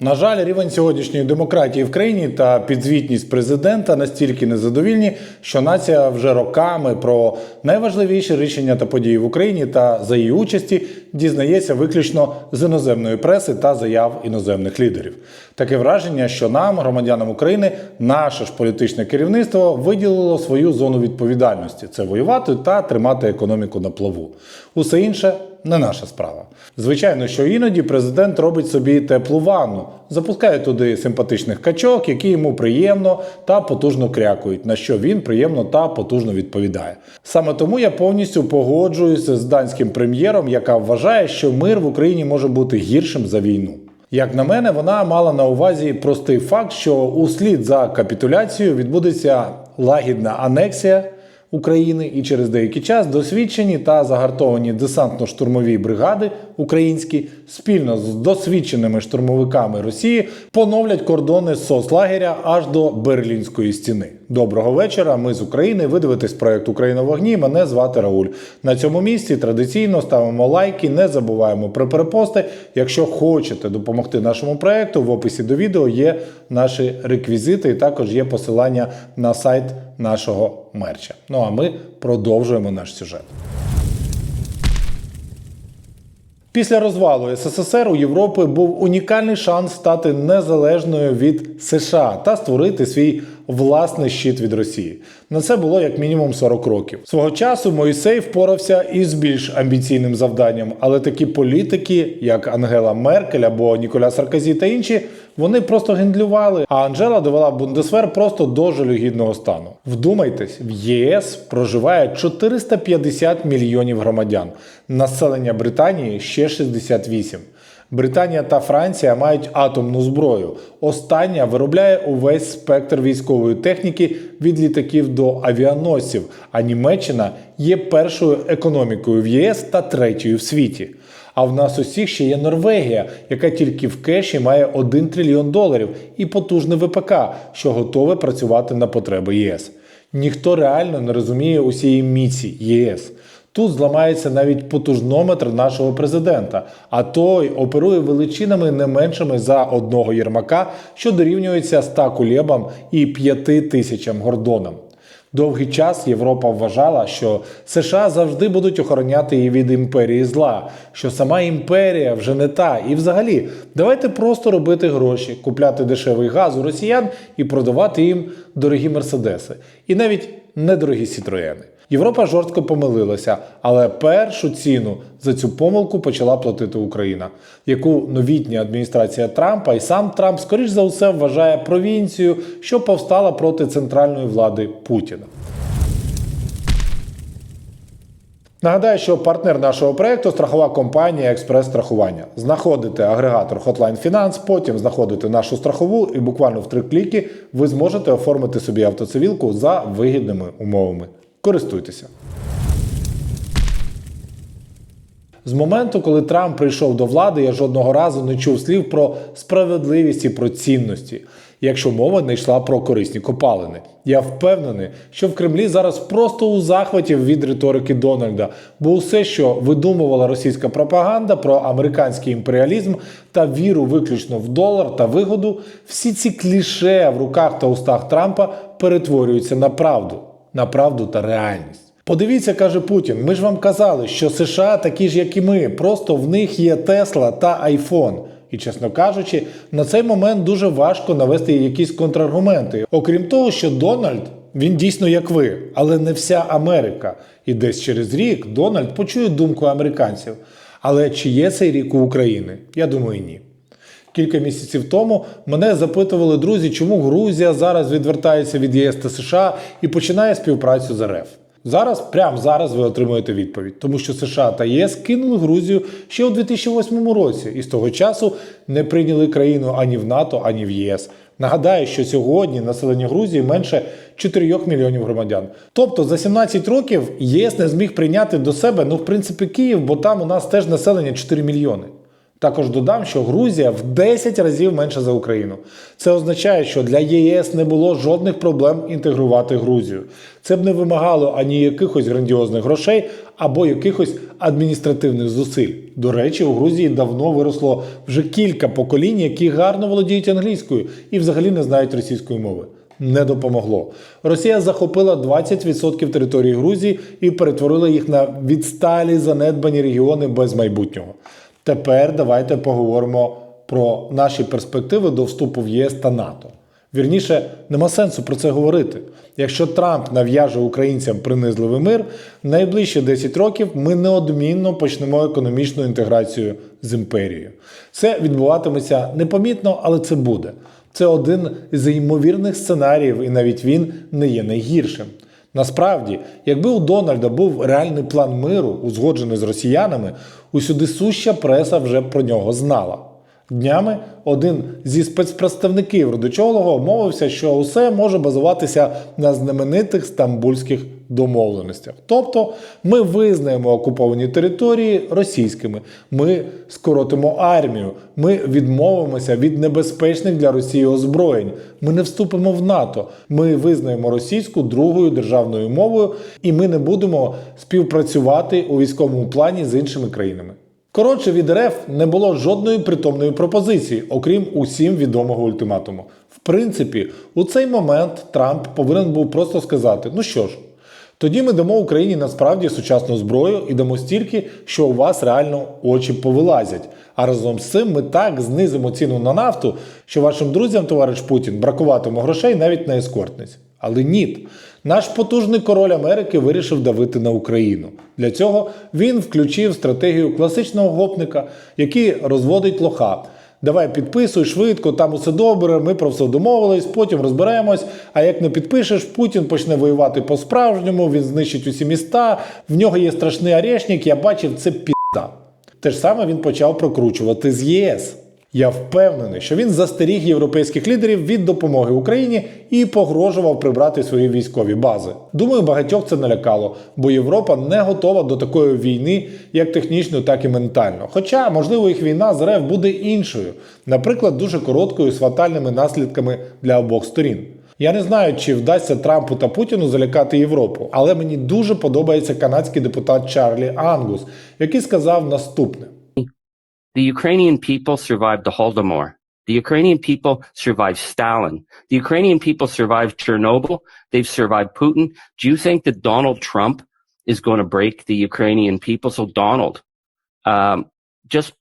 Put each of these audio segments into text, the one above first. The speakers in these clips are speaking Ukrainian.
На жаль, рівень сьогоднішньої демократії в країні та підзвітність президента настільки незадовільні, що нація вже роками про найважливіші рішення та події в Україні та за її участі дізнається виключно з іноземної преси та заяв іноземних лідерів. Таке враження, що нам, громадянам України, наше ж політичне керівництво виділило свою зону відповідальності це воювати та тримати економіку на плаву. Усе інше не наша справа. Звичайно, що іноді президент робить собі теплу ванну, запускає туди симпатичних качок, які йому приємно та потужно крякують, на що він приємно та потужно відповідає. Саме тому я повністю погоджуюся з данським прем'єром, яка вважає, що мир в Україні може бути гіршим за війну. Як на мене, вона мала на увазі простий факт, що услід за капітуляцією відбудеться лагідна анексія. України і через деякий час досвідчені та загартовані десантно-штурмові бригади українські спільно з досвідченими штурмовиками Росії поновлять кордони соцлагеря аж до Берлінської стіни. Доброго вечора. Ми з України. Ви дивитесь проект Україна вогні. Мене звати Рауль. На цьому місці традиційно ставимо лайки, не забуваємо про перепости. Якщо хочете допомогти нашому проекту, в описі до відео є наші реквізити, і також є посилання на сайт нашого мерча. Ну а ми продовжуємо наш сюжет. Після розвалу СССР у Європи був унікальний шанс стати незалежною від США та створити свій власний щит від Росії. На це було як мінімум 40 років. Свого часу Моїсей впорався із більш амбіційним завданням, але такі політики, як Ангела Меркель або Ніколя Сарказі та інші, вони просто гендлювали. А Анжела довела Бундесвер просто до жалюгідного стану. Вдумайтесь, в ЄС проживає 450 мільйонів громадян. Населення Британії ще 68. Британія та Франція мають атомну зброю. Остання виробляє увесь спектр військової техніки від літаків до авіаносців. А Німеччина є першою економікою в ЄС та третьою в світі. А в нас усіх ще є Норвегія, яка тільки в кеші має 1 трильйон доларів і потужне ВПК, що готове працювати на потреби ЄС. Ніхто реально не розуміє усієї міці ЄС. Тут зламається навіть потужнометр нашого президента, а той оперує величинами не меншими за одного єрмака, що дорівнюється 100 кулебам і 5 тисячам гордонам. Довгий час Європа вважала, що США завжди будуть охороняти її від імперії зла, що сама імперія вже не та. І взагалі, давайте просто робити гроші, купляти дешевий газ у росіян і продавати їм дорогі мерседеси, і навіть недорогі сітроєни. Європа жорстко помилилася, але першу ціну за цю помилку почала платити Україна, яку новітня адміністрація Трампа і сам Трамп, скоріш за все, вважає провінцією, що повстала проти центральної влади Путіна. Нагадаю, що партнер нашого проекту страхова компанія Експрес-страхування. Знаходите агрегатор Hotline Finance, потім знаходите нашу страхову, і буквально в три кліки ви зможете оформити собі автоцивілку за вигідними умовами. Користуйтеся. З моменту, коли Трамп прийшов до влади, я жодного разу не чув слів про справедливість і про цінності, якщо мова не йшла про корисні копалини. Я впевнений, що в Кремлі зараз просто у захваті від риторики Дональда, бо усе, що видумувала російська пропаганда про американський імперіалізм та віру виключно в долар та вигоду, всі ці кліше в руках та устах Трампа перетворюються на правду, на правду та реальність. Подивіться, каже Путін, ми ж вам казали, що США такі ж, як і ми, просто в них є Тесла та Айфон. І, чесно кажучи, на цей момент дуже важко навести якісь контраргументи. Окрім того, що Дональд він дійсно як ви, але не вся Америка. І десь через рік Дональд почує думку американців. Але чи є цей рік у України? Я думаю, ні. Кілька місяців тому мене запитували друзі, чому Грузія зараз відвертається від ЄС та США і починає співпрацю з РФ. Зараз, прямо зараз, ви отримуєте відповідь, тому що США та ЄС кинули Грузію ще у 2008 році і з того часу не прийняли країну ані в НАТО, ані в ЄС. Нагадаю, що сьогодні населення Грузії менше 4 мільйонів громадян. Тобто за 17 років ЄС не зміг прийняти до себе, ну, в принципі, Київ, бо там у нас теж населення 4 мільйони. Також додам, що Грузія в 10 разів менша за Україну. Це означає, що для ЄС не було жодних проблем інтегрувати Грузію. Це б не вимагало ані якихось грандіозних грошей або якихось адміністративних зусиль. До речі, у Грузії давно виросло вже кілька поколінь, які гарно володіють англійською і взагалі не знають російської мови. Не допомогло. Росія захопила 20% території Грузії і перетворила їх на відсталі занедбані регіони без майбутнього. Тепер давайте поговоримо про наші перспективи до вступу в ЄС та НАТО. Вірніше, нема сенсу про це говорити. Якщо Трамп нав'яже українцям принизливий мир, найближчі 10 років ми неодмінно почнемо економічну інтеграцію з імперією. Це відбуватиметься непомітно, але це буде. Це один із ймовірних сценаріїв, і навіть він не є найгіршим. Насправді, якби у Дональда був реальний план миру, узгоджений з росіянами, усюди суща преса вже про нього знала. Днями один зі спецпредставників Рудичолого мовився, що усе може базуватися на знаменитих стамбульських домовленостях. Тобто ми визнаємо окуповані території російськими, ми скоротимо армію, ми відмовимося від небезпечних для Росії озброєнь, ми не вступимо в НАТО, ми визнаємо російську другою державною мовою, і ми не будемо співпрацювати у військовому плані з іншими країнами. Коротше, від РФ не було жодної притомної пропозиції, окрім усім відомого ультиматуму. В принципі, у цей момент Трамп повинен був просто сказати: ну що ж, тоді ми дамо Україні насправді сучасну зброю і дамо стільки, що у вас реально очі повилазять. А разом з цим ми так знизимо ціну на нафту, що вашим друзям, товариш Путін, бракуватиме грошей навіть на ескортниць. Але ні, наш потужний король Америки вирішив давити на Україну. Для цього він включив стратегію класичного гопника, який розводить лоха. Давай підписуй швидко, там усе добре, ми про все домовились, потім розберемось. А як не підпишеш, Путін почне воювати по-справжньому, він знищить усі міста. В нього є страшний арешник, я бачив це пізда. Те ж саме він почав прокручувати з ЄС. Я впевнений, що він застеріг європейських лідерів від допомоги Україні і погрожував прибрати свої військові бази. Думаю, багатьох це налякало, бо Європа не готова до такої війни, як технічно, так і ментально. Хоча, можливо, їх війна з РФ буде іншою, наприклад, дуже короткою з фатальними наслідками для обох сторін. Я не знаю, чи вдасться Трампу та Путіну залякати Європу, але мені дуже подобається канадський депутат Чарлі Ангус, який сказав наступне. The Ukrainian people survived the Holodomor. The Ukrainian people survived Stalin. The Ukrainian people survived Chernobyl. They've survived Putin. Do you think that Donald Trump is going to break the Ukrainian people? So Donald, um, just,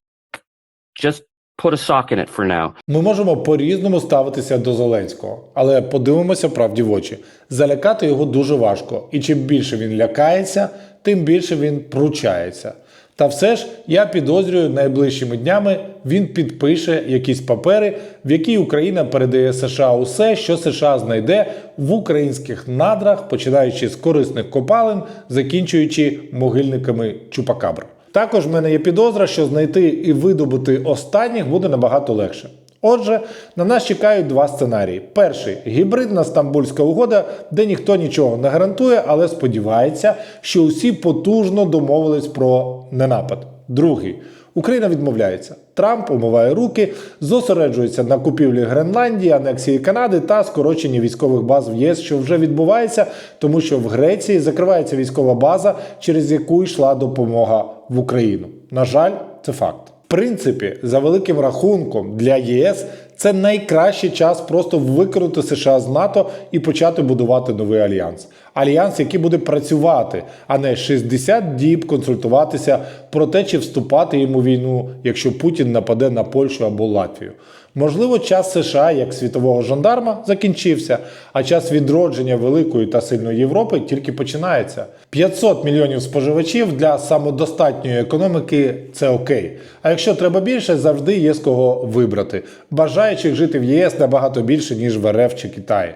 just put a sock in it for now. Ми можемо по-різному ставитися до Зеленського, але подивимося правді в очі. Залякати його дуже важко, і чим більше він лякається, тим більше він пручається. Та все ж я підозрюю, найближчими днями він підпише якісь папери, в які Україна передає США усе, що США знайде в українських надрах, починаючи з корисних копалин, закінчуючи могильниками Чупакабр. Також в мене є підозра, що знайти і видобути останніх буде набагато легше. Отже, на нас чекають два сценарії: перший гібридна стамбульська угода, де ніхто нічого не гарантує, але сподівається, що усі потужно домовились про ненапад. Другий Україна відмовляється. Трамп умиває руки, зосереджується на купівлі Гренландії, анексії Канади та скороченні військових баз в ЄС, що вже відбувається, тому що в Греції закривається військова база, через яку йшла допомога в Україну. На жаль, це факт. Принципі, за великим рахунком для ЄС це найкращий час просто викинути США з НАТО і почати будувати новий альянс. Альянс, який буде працювати, а не 60 діб консультуватися про те, чи вступати йому в війну, якщо Путін нападе на Польщу або Латвію. Можливо, час США як світового жандарма закінчився, а час відродження великої та сильної Європи тільки починається. 500 мільйонів споживачів для самодостатньої економіки це окей. А якщо треба більше, завжди є з кого вибрати. Бажаючих жити в ЄС набагато більше, ніж в РФ чи Китаї.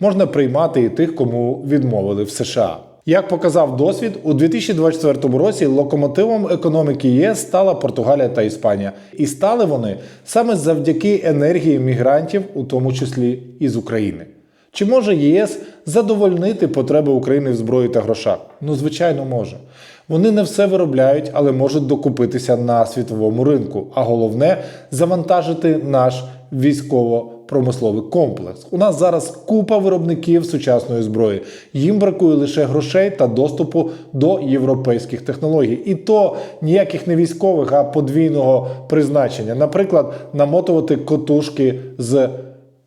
Можна приймати і тих, кому відмовили в США. Як показав досвід, у 2024 році локомотивом економіки ЄС стала Португалія та Іспанія, і стали вони саме завдяки енергії мігрантів, у тому числі із України. Чи може ЄС задовольнити потреби України в зброї та грошах? Ну, звичайно, може. Вони не все виробляють, але можуть докупитися на світовому ринку. А головне завантажити наш військово-промисловий комплекс. У нас зараз купа виробників сучасної зброї. Їм бракує лише грошей та доступу до європейських технологій. І то ніяких не військових, а подвійного призначення. Наприклад, намотувати котушки з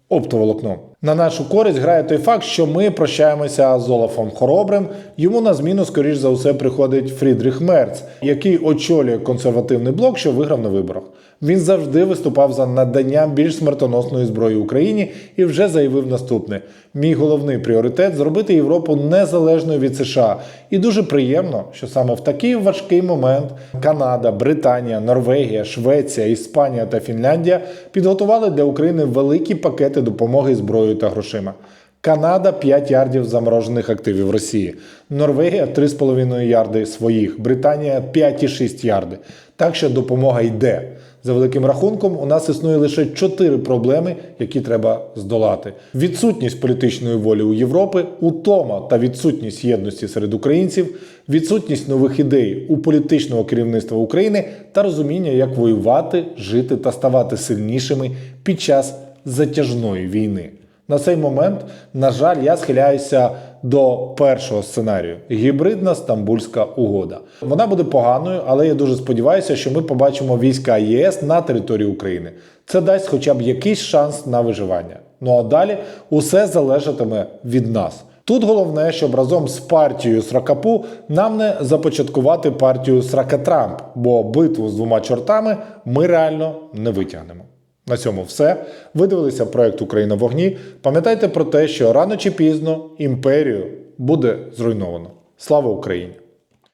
оптоволокном. На нашу користь грає той факт, що ми прощаємося з Олафом Хоробрим. Йому на зміну, скоріш за все, приходить Фрідріх Мерц, який очолює консервативний блок, що виграв на виборах. Він завжди виступав за надання більш смертоносної зброї Україні і вже заявив наступне: мій головний пріоритет зробити Європу незалежною від США. І дуже приємно, що саме в такий важкий момент Канада, Британія, Норвегія, Швеція, Іспанія та Фінляндія підготували для України великі пакети допомоги зброєю та грошима. Канада 5 ярдів заморожених активів Росії, Норвегія 3,5 ярди своїх, Британія 5,6 ярди. Так що допомога йде. За великим рахунком, у нас існує лише чотири проблеми, які треба здолати: відсутність політичної волі у Європи, утома та відсутність єдності серед українців, відсутність нових ідей у політичного керівництва України та розуміння, як воювати, жити та ставати сильнішими під час затяжної війни. На цей момент, на жаль, я схиляюся до першого сценарію гібридна стамбульська угода. Вона буде поганою, але я дуже сподіваюся, що ми побачимо війська ЄС на території України. Це дасть хоча б якийсь шанс на виживання. Ну а далі усе залежатиме від нас. Тут головне, щоб разом з партією Сракапу нам не започаткувати партію Сракатрамп, бо битву з двома чортами ми реально не витягнемо. На цьому все. Ви дивилися проект Україна в вогні. Пам'ятайте про те, що рано чи пізно імперію буде зруйновано. Слава Україні!